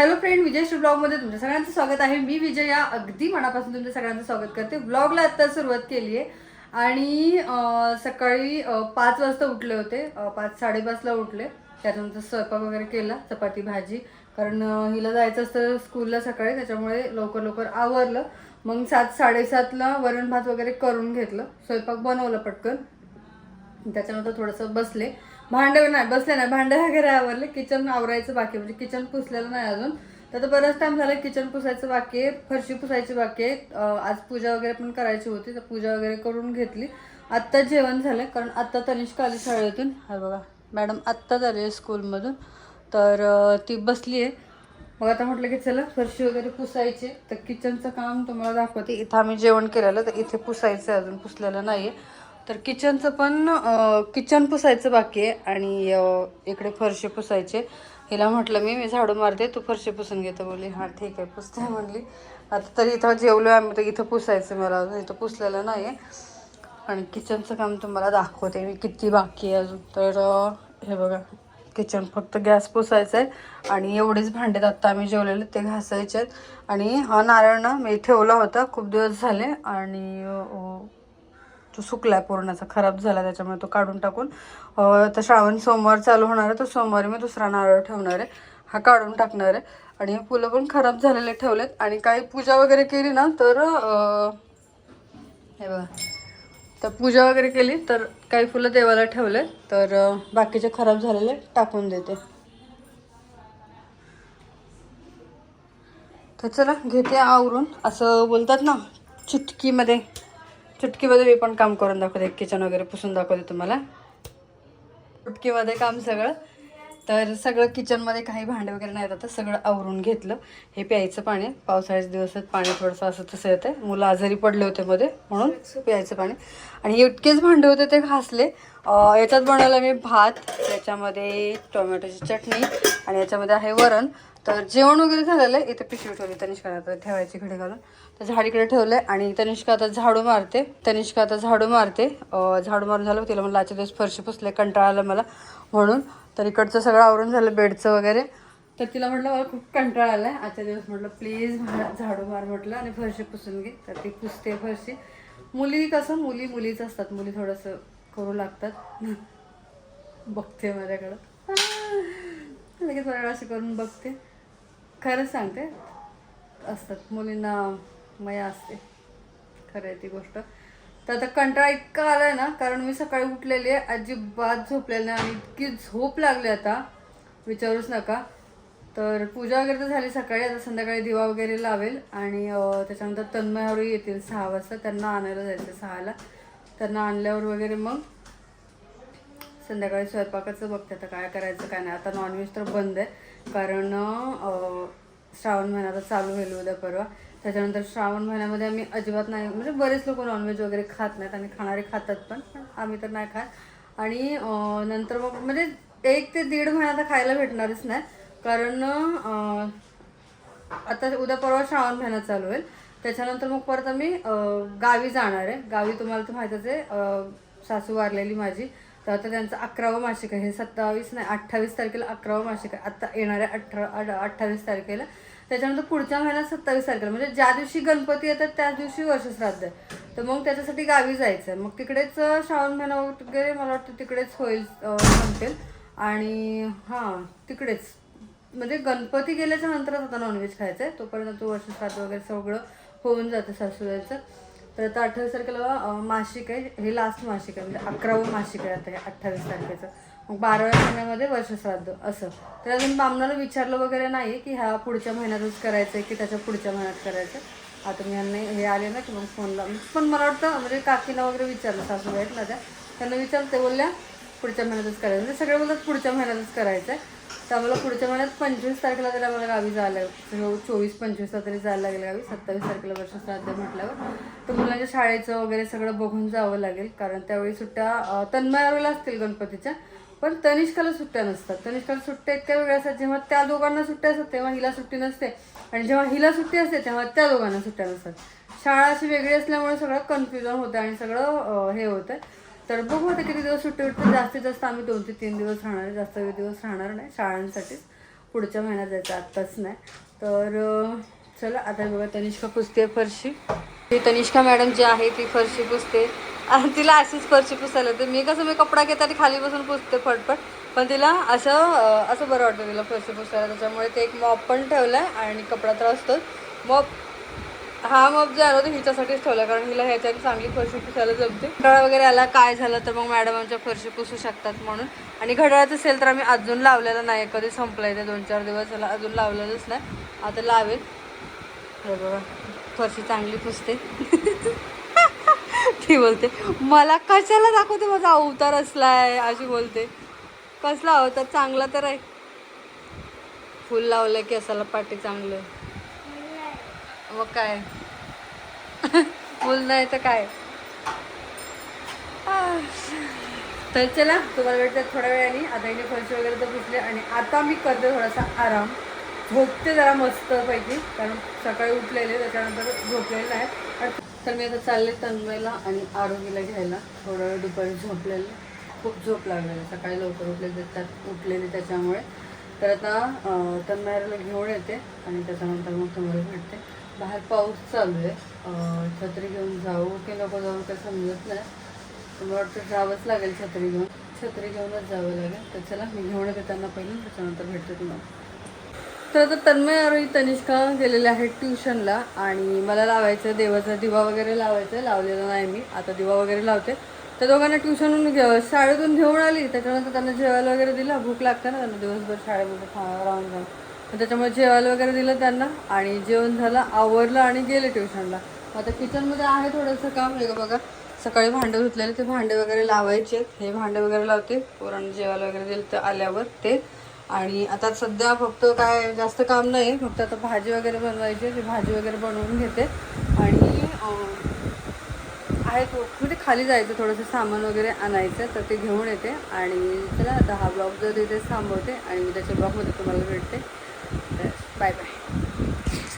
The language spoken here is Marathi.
हॅलो फ्रेंड विजयश्री ब्लॉगमध्ये तुमच्या सगळ्यांचं स्वागत आहे. मी विजया अगदी मनापासून तुमच्या सगळ्यांचं स्वागत करते. ब्लॉगला आत्ता सुरुवात केली आहे. आणि सकाळी पाच वाजता उठले होते. पाच साडेपाचला उठले. त्याच्यानंतर स्वयंपाक वगैरे केला चपाती भाजी. कारण हिला जायचं असतं स्कूलला सकाळी त्याच्यामुळे लवकर लवकर आवरलं. मग सात साडेसातला वरण भात वगैरे करून घेतलं. स्वयंपाक बनवलं पटकन. त्याच्यानंतर थोडंसं बसले. भांडं नाही बसले नाही. भांडं वगैरे आवरले किचन आवरायचं बाकी म्हणजे किचन पुसलेलं नाही अजून. तर आता बराच टाइम झाला किचन पुसायचं बाकी आहे. फरशी पुसायची बाकी आहे. आज पूजा वगैरे पण करायची होती तर पूजा वगैरे करून घेतली. आत्ता जेवण झालं कारण आत्ता तनिष्का आली शाळेतून. हा बघा मॅडम आत्ताच आली आहे स्कूलमधून. तर ती बसली आहे. मग आता म्हटलं की चला फरशी वगैरे पुसायचे तर किचनचं काम तुम्हाला दाखवते. इथं आम्ही जेवण केलेलं तर इथे पुसायचं आहे, अजून पुसलेलं नाही आहे तर किचनचं पण किचन पुसायचं बाकी आहे आणि इकडे फरशी पुसायचे हिला म्हटलं मी मी झाडू मारते तू फरशी पुसून घेतो बोलली हां ठीक आहे पुसते. म्हणली. आता तरी इथं जेवलो आम्ही तर इथं पुसायचं मला अजून. इथं पुसलेलं नाही आहे. आणि किचनचं काम तुम्हाला दाखवते मी किती बाकी आहे अजून. तर हे बघा किचन फक्त गॅस पुसायचं आहे आणि एवढेच भांडे आत्ता आम्ही जेवलेले ते घासायचे आहेत. आणि हा नारळ ना मी ठेवला होता खूप दिवस झाले. आणि तो तो आहे पूर्णाचा खराब झाला त्याच्यामुळे तो काढून टाकून. तर श्रावण सोमवार चालू होणार आहे तर सोमवारी मी दुसरा नारळ ठेवणार आहे. हा काढून टाकणार आहे. आणि हे फुलं पण खराब झालेले ठेवलेत. आणि काही पूजा वगैरे केली ना तर हे बघा. तर पूजा वगैरे केली तर काही फुलं देवाला ठेवले तर बाकीचे खराब झालेले टाकून देते. तर चला घेते आवरून. असं बोलतात ना चुटकीमध्ये. चुटकीमध्ये मी पण काम करून दाखवते किचन वगैरे पुसून दाखवते तुम्हाला. चुटकीमध्ये काम सगळं. तर सगळं किचनमध्ये काही भांडे वगैरे नाही येतात तर सगळं आवरून घेतलं. हे प्यायचं पाणी पावसाळ्याच्या दिवसात पाणी थोडंसं असं तसं येतं मुलं आजारी पडले होते मध्ये म्हणून प्यायचं पाणी. आणि इतकेच भांडे होते ते घासले. याच्यात बनवलं मी भात त्याच्यामध्ये टोमॅटोची चटणी आणि याच्यामध्ये आहे वरण. तर जेवण वगैरे झालेलं आहे. इथे पिशवी ठेवली तनिष्का आता ठेवायची घडी घालून. तर झाडीकडे ठेवलं आहे आणि तनिष्का आता झाडू मारते. तनिष्का आता झाडू मारते. झाडू मारून झालं तिला म्हणलं आजच्या दिवस फरशी पुसले कंटाळा आला मला म्हणून. तर इकडचं सगळं आवरून झालं बेडचं वगैरे. तर तिला म्हटलं मला खूप कंटाळा आला आहे आजच्या दिवस म्हटलं प्लीज झाडू मार म्हटलं आणि फरशी पुसून घे. तर ती पुसते फरशी. मुली कसं मुली मुलीच असतात. मुली थोडंसं करू लागतात. बघते माझ्याकडं. लगेच मला अशी करून बघते. खरंच सांगते असतात. मुलींना मया असते. खरं आहे ती गोष्ट. तर आता कंटाळा इतका आलाय ना कारण मी सकाळी उठलेली आहे. अजिबात झोपलेली नाही. आणि इतकी झोप लागली आता. विचारूच नका. तर पूजा वगैरे तर झाली सकाळी. आता संध्याकाळी दिवा वगैरे लावेल. आणि त्याच्यानंतर तन्मयावरही येतील सहा वाजता. त्यांना आणायला जायचं सहाला. त्यांना आणल्यावर वगैरे मग संध्याकाळी स्वयंपाकाचं बघते आता काय करायचं काय नाही. आता नॉनव्हेज तर बंद आहे. कारण श्रावण महिना आता चालू होईल उद्या परवा. त्याच्यानंतर श्रावण महिन्यामध्ये आम्ही अजिबात नाही म्हणजे बरेच लोक नॉनव्हेज वगैरे खात नाहीत आणि खाणारे खातात पण आम्ही तर नाही खात. आणि नंतर मग म्हणजे एक ते दीड महिना आता खायला भेटणारच नाही. कारण आता उद्या परवा श्रावण महिना चालू होईल. त्याच्यानंतर मग परत आम्ही गावी जाणार आहे. गावी तुम्हाला तर माहीतच आहे सासू वारलेली माझी. तर आता त्यांचं अकरावं मासिक आहे. हे सत्तावीस नाही अठ्ठावीस तारखेला अकरावं मासिक आहे. आता येणाऱ्या अठरा अठ्ठावीस तारखेला. त्याच्यानंतर पुढच्या महिन्यात सत्तावीस तारखेला. म्हणजे ज्या दिवशी गणपती येतात त्याच दिवशी वर्षश्राद्ध आहे. तर मग त्याच्यासाठी गावी जायचं आहे मग तिकडेच श्रावण महिना वगैरे मला वाटतं तिकडेच होईल अं, संपेल. आणि हां तिकडेच. म्हणजे गणपती गेल्याच्या नंतरच आता नॉनव्हेज खायचं आहे तोपर्यंत तो वर्षश्राद्ध वगैरे सगळं होऊन जातं सासूबाईचं. तर आता अठ्ठावीस तारखेला मासिक आहे. हे लास्ट मासिक आहे. म्हणजे अकरावं मासिक आहे आता हे अठ्ठावीस तारखेचं. मग बाराव्या महिन्यामध्ये वर्षश्राद्ध असं. तर अजून बामणाला विचारलं वगैरे नाही की ह्या पुढच्या महिन्यातच करायचं आहे की त्याच्या पुढच्या महिन्यात करायचं आहे. आता मी यांना हे आले ना की मग फोन लावून. पण मला वाटतं म्हणजे काकीला वगैरे विचारलं सासू आहेत ना त्या. त्यांना विचारते ते बोलल्या पुढच्या महिन्यातच करायचं. म्हणजे सगळे बोलतात पुढच्या महिन्यातच करायचं आहे. तर आम्हाला पुढच्या महिन्यात पंचवीस तारखेला तरी आम्हाला गावी जायला लागेल. हो, चोवीस पंचवीसला तरी जायला लागेल गावी. सत्तावीस तारखेला वर्ष श्राद्ध म्हटल्यावर. तर मुलांच्या शाळेचं वगैरे सगळं बघून जावं लागेल. कारण त्यावेळी सुट्ट्या अं, तन्मयावेळेला असतील गणपतीच्या. पण तनिष्काला सुट्ट्या नसतात. तनिष्काला सुट्ट्या इतक्या वेगळ्या असतात जेव्हा त्या दोघांना सुट्ट्या असतात तेव्हा हिला सुट्टी नसते. आणि जेव्हा हिला सुट्टी असते तेव्हा त्या दोघांना सुट्ट्या नसतात. शाळा अशी वेगळी असल्यामुळे सगळं कन्फ्युजन होतं आणि सगळं हे होतं. तर बघू आता किती दिवस सुट्टी उठते जास्तीत जास्त आम्ही दोन ते तीन दिवस राहणार आहे. जास्त दिवस राहणार नाही. शाळांसाठीच. पुढच्या महिन्यात जायचं आत्ताच नाही. तर चला आता बघा तनिष्का पुसते फरशी. ती तनिष्का मॅडम जी आहे ती फरशी पुसते. आणि तिला अशीच फरशी पुसायला तर मी कसं मी कपडा घेते आणि खाली बसून पुसते फटफट. पण तिला असं असं बरं वाटतं तिला फरशी पुसायला. त्याच्यामुळे ते एक मॉप पण ठेवलं आहे आणि कपडा तर असतोच मॉप हा मग जे आलो तो हिच्यासाठीच ठेवला कारण हिला ह्याच्याने चांगली फरशी पुसायला जमते. घड्याळ वगैरे आला काय झालं तर मग मॅडम आमच्या फरशी पुसू शकतात म्हणून. आणि घड्याळाचं सेल तर आम्ही अजून लावलेलं नाही कधी संपलंय ते दोन चार दिवस झाला अजून लावलेलंच नाही. आता लावेल. हे बघा फरशी चांगली पुसते. ती बोलते मला कशाला दाखवते माझा अवतार असलाय? अशी बोलते. कसला अवतार? चांगला तर आहे. फुल लावलं की असाला पाठी चांगलं. मग काय? बोल नाही तर काय? तर चला तुम्हाला भेटतात थोड्या वेळाने आता इथे फरशी वगैरे तर पुसले आणि आता मी करते थोडासा आराम. झोपते जरा मस्त पैकी कारण सकाळी उठलेले त्याच्यानंतर झोपलेले नाही. तर मी आता चालले तन्मयला आणि आरोग्याला घ्यायला. थोडा वेळ दुपारी झोपलेलं. खूप झोप लागलेली. सकाळी लवकर उठले त्यात उठलेले त्याच्यामुळे. तर आता तन्मयाला घेऊन येते आणि त्याच्यानंतर मग तुम्हाला भेटते. बाहेर पाऊस चालू आहे. छत्री घेऊन जाऊ की नको जाऊ काही समजत नाही. मला वाटतं जावंच लागेल छत्री घेऊन. छत्री घेऊनच जावं लागेल. तर चला मी घेऊन येते त्यांना त्याच्यानंतर भेटते तुम्हाला. तर आता तन्मय आरोही तनिष्का गेलेले आहेत ट्युशनला आणि मला लावायचं देवाचा दिवा वगैरे लावायचा आहे लावलेला नाही मी. आता दिवा वगैरे लावते. तर दोघांना ट्युशनहून घे शाळेतून घेऊन आली. त्याच्यानंतर त्यांना जेवायला वगैरे दिलं. भूक लागते ना त्यांना दिवसभर शाळेमध्ये राहून राहून मग त्याच्यामुळे जेवायला वगैरे दिलं त्यांना आणि जेवण झालं आवरलं आणि गेले ट्युशनला. आता किचनमध्ये आहे थोडंसं काम आहे बघा. सकाळी भांडे धुतलेले ते भांडे वगैरे लावायचे. हे भांडे वगैरे लावते पोरांना जेवायला वगैरे दिलं तर आल्यावर ते. आणि आता सध्या फक्त काय जास्त काम नाही फक्त आता भाजी वगैरे बनवायची आहे. ती भाजी वगैरे बनवून घेते. आणि आहे तो म्हणजे खाली जायचं थोडंसं सामान वगैरे आणायचं तर ते घेऊन येते. आणि चला आता हा ब्लॉग जर इथे थांबवते आणि उद्याच्या ब्लॉगमध्ये तुम्हाला भेटते. Bye bye.